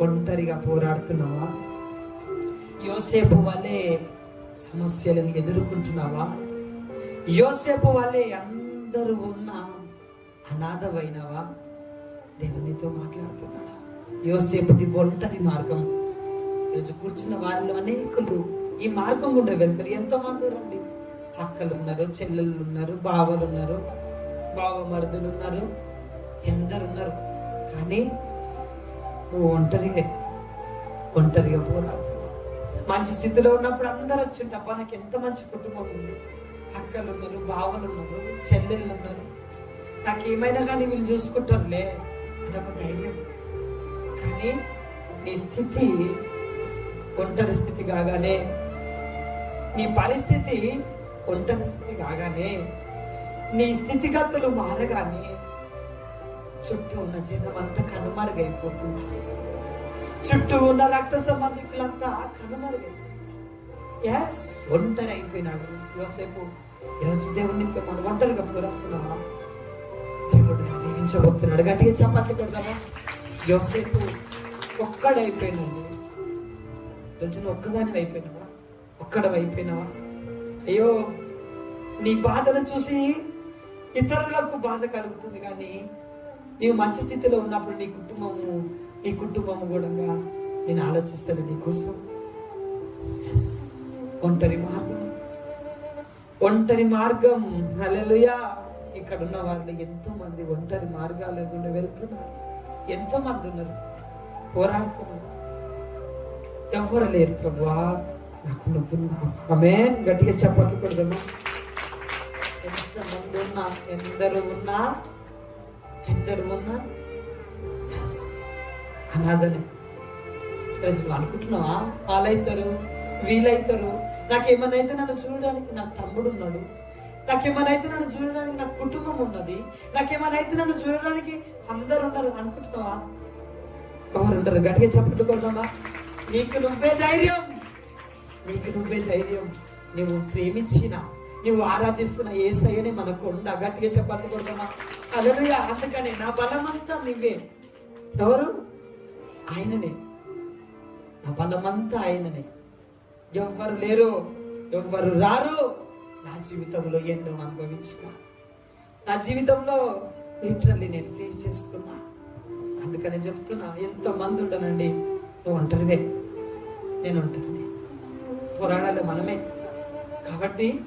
ఒంటరిగా పోరాడుతున్నావా? యోసేపు వల్లే సమస్యలను ఎదుర్కొంటున్నావా? యోసేపు వల్లే అందరూ ఉన్న అనాథమైనవా దేవునితో మాట్లాడుతున్నాడా? యోసేపుది ఒంటరి మార్గం. ఈరోజు కూర్చున్న వారిలో అనేకులు ఈ మార్గం గుండా వెళ్తారు. ఎంతో మంది రండి. అక్కలు ఉన్నారు చెల్లెళ్ళు ఉన్నారు బావలు ఉన్నారు బావ మరుదులు ఉన్నారు. ఎందరున్నారు కానీ ఒంటరిగా ఒంటరిగా పోరాడు మంచి స్థితిలో ఉన్నప్పుడు అందరు వచ్చింట అబ్బా నాకు ఎంత మంచి కుటుంబం ఉంది. అక్కలు ఉన్నారు బావలు ఉన్నారు చెల్లెళ్ళు ఉన్నారు నాకు ఏమైనా కానీ వీళ్ళు చూసుకుంటారులే అని ఒక ధైర్యం. కానీ నీ స్థితి ఒంటరి స్థితి కాగానే నీ పరిస్థితి ఒంటరి స్థితి కాగానే నీ స్థితిగతులు మారగానే చుట్టూ ఉన్న జనం అంతా కనుమరుగైపోతుంది. చుట్టూ ఉన్న రక్త సంబంధికులంతా కనుమరుగైపోతున్నారు. ఎస్ ఒంటరి అయిపోయినాడు యోసేపు. ఈరోజు దేవునితో మనం ఒంటరిగా పోరాడుతున్నావా దేవుడు దీవించబోతున్నాడు. గట్టిగా చప్పట్లు పెడదామా యోసేపు ఒక్కడైపోయినాడు. రోజు నువ్వు ఒక్కదాని అయిపోయినావా? ఒక్కడ అయిపోయినావా అయ్యో నీ బాధను చూసి ఇతరులకు బాధ కలుగుతుంది కానీ నీవు మంచి స్థితిలో ఉన్నప్పుడు నీ కుటుంబము నీ కుటుంబము కూడా నేను ఆలోచిస్తాను నీ కోసం. ఒంటరి మార్గం. ఒంటరి మార్గం. హల్లెలూయా ఇక్కడ ఉన్న వాళ్ళు ఎంతో మంది ఒంటరి మార్గాల గుండా వెళ్తున్నారు. ఎంతో మంది ఉన్నారు. పోరాడుతున్నారు. ఎవరు లేరు ప్రభువా. నాకు నువ్వున్నావు ఆమె గట్టిగా చెప్పట్లు ఎంతమంది ఉన్నా ఎందరు ఉన్నా ఎందరు ఉన్నా yes, అనాథనే ఈరోజు నువ్వు అనుకుంటున్నావా? వాళ్ళైతారు వీలైతారు నాకేమన్నా అయితే నన్ను చూడడానికి నా తమ్ముడు ఉన్నాడు నాకేమన్నా అయితే నన్ను చూడడానికి నా కుటుంబం ఉన్నది నాకేమన్నా అయితే నన్ను చూడడానికి అందరు ఉన్నారు అనుకుంటున్నావా? ఎవరు ఉంటారు గట్టిగా చెప్పట్టు కొడదామా? నీకు నువ్వే ధైర్యం. నీకు నువ్వే ధైర్యం. నువ్వు ప్రేమించిన నువ్వు ఆరాధిస్తున్న ఏసయ్యని మన కొండ గట్టిగా చెప్పట్టు కొడదామా అలలుయ అందుకని నా బలమంతా నువ్వే ఎవరు? ఆయననే. నా బలమంతా ఆయననే. ఎవ్వరు లేరు ఎవ్వరు రారు. నా జీవితంలో ఎన్నో అనుభవించిన. నా జీవితంలో లిటరల్లీ నేను ఫేస్ చేసుకున్నా. అందుకని చెప్తున్నా ఎంతో మంది ఉండనండి. నువ్వు ఒంటరివే. నేను ఒంటరినే. పురాణాలు మనమే. కాబట్టి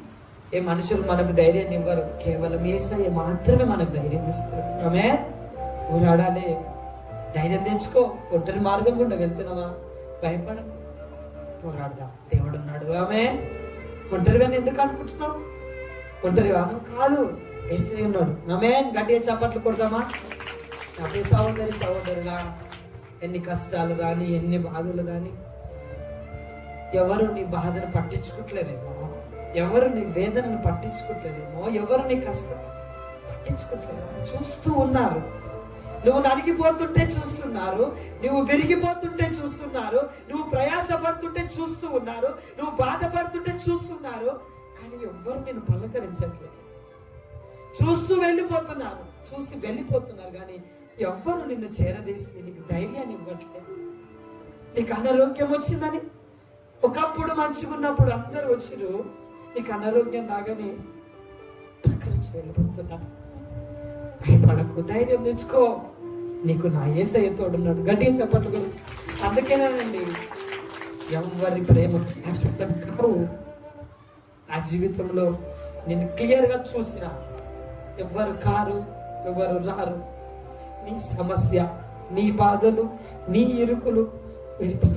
ఏ మనుషులు మనకు ధైర్యాన్ని ఇవ్వరు. కేవలం ఏసయ్య మాత్రమే మనకు ధైర్యం ఇస్తారు. ఆమె పోరాడాలి ధైర్యం తెచ్చుకో. ఒంటరి మార్గం గుండా వెళ్తున్నావా? భయపడకు. పోరాడదాం. దేవుడు ఉన్నాడు. ఆమె ఒంటరిగా ఎందుకు అనుకుంటున్నావు? ఒంటరిగా కాదు. ఏసై ఉన్నాడు. ఆమె గట్టిగా చప్పట్లు కొడదామా? అదే సహోదరి సహోదరుగా ఎన్ని కష్టాలు కానీ ఎన్ని బాధలు కానీ ఎవరు నీ బాధను పట్టించుకోవట్లేదేమో ఎవరు నీ వేదనను పట్టించుకోవట్లేదేమో ఎవరు నీ కష్టం పట్టించుకోవట్లేదేమో చూస్తూ ఉన్నారు. నువ్వు నలిగిపోతుంటే చూస్తున్నారు. నువ్వు విరిగిపోతుంటే చూస్తున్నారు. నువ్వు ప్రయాసపడుతుంటే చూస్తూ ఉన్నారు. నువ్వు బాధపడుతుంటే చూస్తున్నారు. కానీ ఎవ్వరు నేను పలకరించట్లేదు. చూస్తూ వెళ్ళిపోతున్నారు. చూసి వెళ్ళిపోతున్నారు కానీ ఎవ్వరు నిన్ను చేరదీసి నీకు ధైర్యాన్ని ఇవ్వట్లేదు. నీకు అనారోగ్యం వచ్చిందని? ఒకప్పుడు మంచిగా ఉన్నప్పుడు అందరూ వచ్చిరు నీకు అనారోగ్యం రాగానే ప్రకరించి వెళ్ళిపోతున్నారు భయపడకు ధైర్యం తెచ్చుకో. నీకు నా ఏసయ్య తోడున్నాడు. గట్టిగా చెప్పట్లు కదా అందుకేనండి ఎవరి ప్రేమ కారు కావు నా జీవితంలో నేను క్లియర్గా చూసిన ఎవరు కారు ఎవరు రారు. నీ సమస్య నీ బాధలు నీ ఇరుకులు విడిపించ